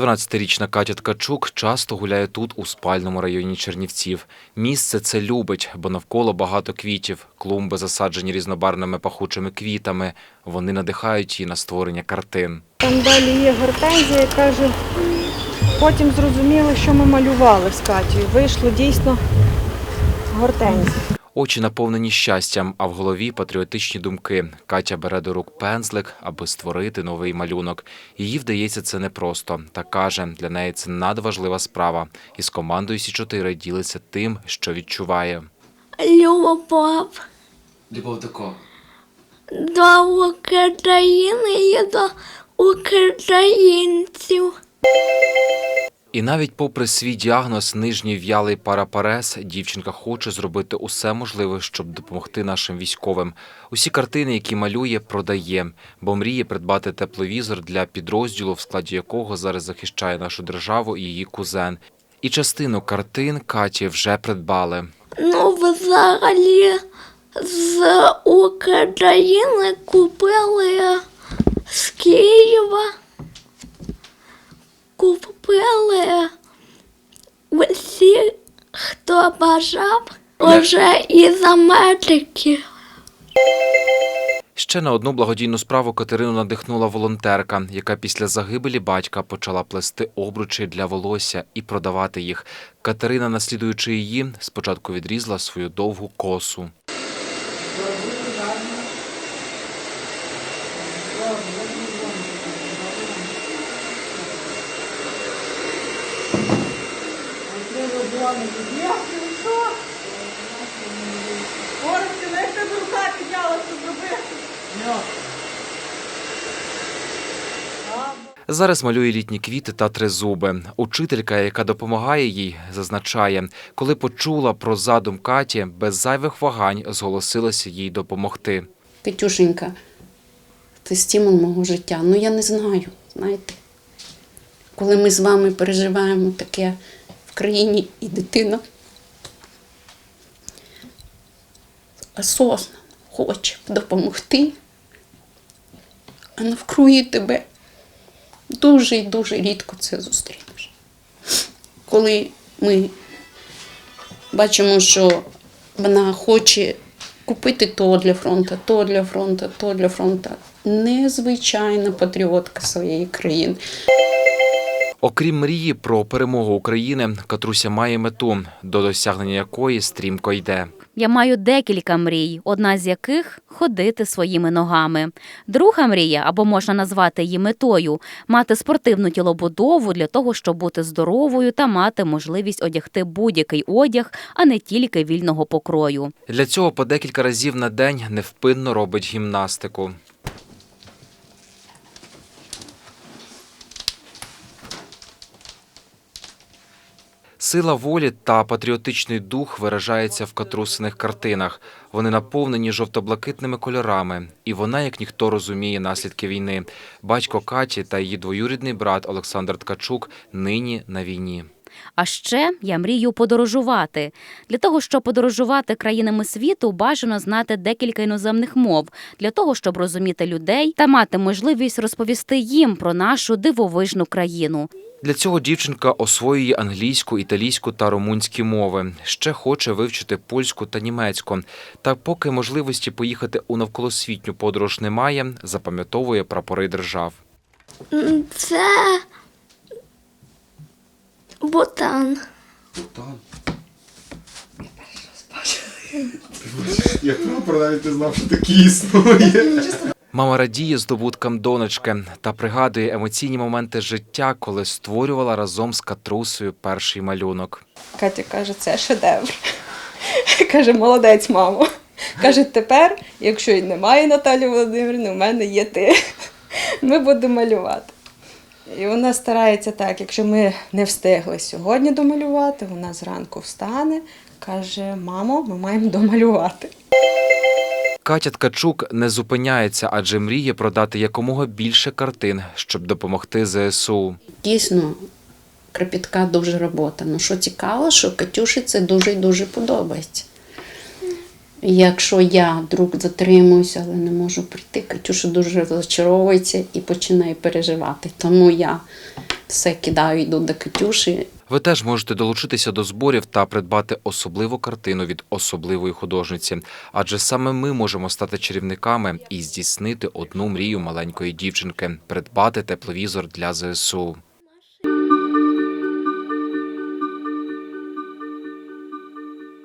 12-річна Катя Ткачук часто гуляє тут, у спальному районі Чернівців. Місце це любить, бо навколо багато квітів. Клумби засаджені різнобарвними пахучими квітами. Вони надихають її на створення картин. Там далі є гортензія, каже, потім зрозуміли, що ми малювали з Катєю. Вийшло дійсно гортензія. Очі наповнені щастям, а в голові патріотичні думки. Катя бере до рук пензлик, аби створити новий малюнок. Їй вдається це непросто. Та каже, для неї це надважлива справа. І з командою Сі 4 ділиться тим, що відчуває. Любов Любов до кого? до України і до українців. І навіть попри свій діагноз нижній в'ялий парапарез, дівчинка хоче зробити усе можливе, щоб допомогти нашим військовим. Усі картини, які малює, продає, бо мріє придбати тепловізор для підрозділу, в складі якого зараз захищає нашу державу і її кузен. І частину картин Каті вже придбали. Ну, взагалі з України купили з Києва. Купили усі, хто бажав, вже із Америки. Ще на одну благодійну справу Катерину надихнула волонтерка, яка після загибелі батька почала плести обручі для волосся і продавати їх. Катерина, наслідуючи її, спочатку відрізала свою довгу косу. Зараз малює літні квіти та тризуби. Учителька, яка допомагає їй, зазначає, коли почула про задум Каті, без зайвих вагань зголосилася їй допомогти. Катюшенька, ти стимул мого життя. Ну я не знаю, знаєте. Коли ми з вами переживаємо таке країні і дитина осознанно хоче допомогти, а навкруги тебе дуже і дуже рідко це зустрінеш. Коли ми бачимо, що вона хоче купити то для фронту, то для фронту, то для фронту. Незвичайна патріотка своєї країни. Окрім мрії про перемогу України, Катруся має мету, до досягнення якої стрімко йде. Я маю декілька мрій, одна з яких ходити своїми ногами. Друга мрія, або можна назвати її метою, мати спортивну тілобудову для того, щоб бути здоровою та мати можливість одягти будь-який одяг, а не тільки вільного покрою. Для цього по декілька разів на день невпинно робить гімнастику. Сила волі та патріотичний дух виражається в катрусиних картинах. Вони наповнені жовто-блакитними кольорами, і вона, як ніхто, розуміє наслідки війни. Батько Каті та її двоюрідний брат Олександр Ткачук нині на війні. А ще я мрію подорожувати. Для того, щоб подорожувати країнами світу, бажано знати декілька іноземних мов для того, щоб розуміти людей та мати можливість розповісти їм про нашу дивовижну країну. Для цього дівчинка освоює англійську, італійську та румунські мови. Ще хоче вивчити польську та німецьку. Та поки можливості поїхати у навколосвітню подорож немає, запам'ятовує прапори держав. Це Бутан. Як прапор навіть не знав, що такі існує. Мама радіє здобуткам донечки та пригадує емоційні моменти життя, коли створювала разом з Катрусею перший малюнок. Катя каже, це шедевр. Каже, молодець, мамо. Каже, тепер, якщо й немає Наталі Володимирівни, у мене є ти. Ми будемо малювати. І вона старається так, якщо ми не встигли сьогодні домалювати, вона зранку встане, каже: мамо, ми маємо домалювати. Катя Ткачук не зупиняється, адже мріє продати якомога більше картин, щоб допомогти ЗСУ. Дійсно, кропітка дуже робота. Ну що цікаво, що Катюші це дуже і дуже подобається. Якщо я вдруг затримуюся, але не можу прийти, Катюша дуже розчаровується і починає переживати. Тому я все кидаю, йду до Катюші. Ви теж можете долучитися до зборів та придбати особливу картину від особливої художниці, адже саме ми можемо стати чарівниками і здійснити одну мрію маленької дівчинки придбати тепловізор для ЗСУ.